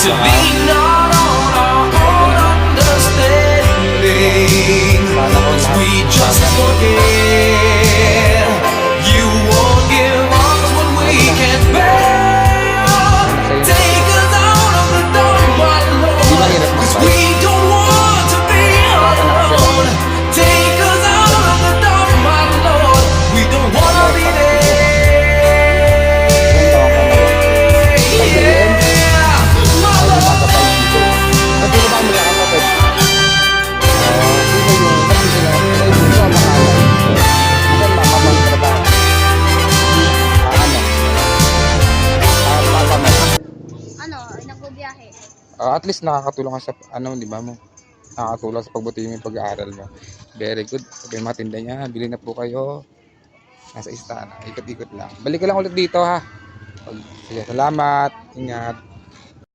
to be not on our own understanding. Cause we just forget. Nagbibiyahe. Ah, at least nakakatulong ka sa ano, di ba mo? Nakakatulong sa pagbuti yung pag-aaral mo. Very good. Sabi mga tinda niya, bili na po kayo. Nasa istana. Ikot-ikot lang. Balik ka lang ulit dito ha. Sige, salamat. Ingat.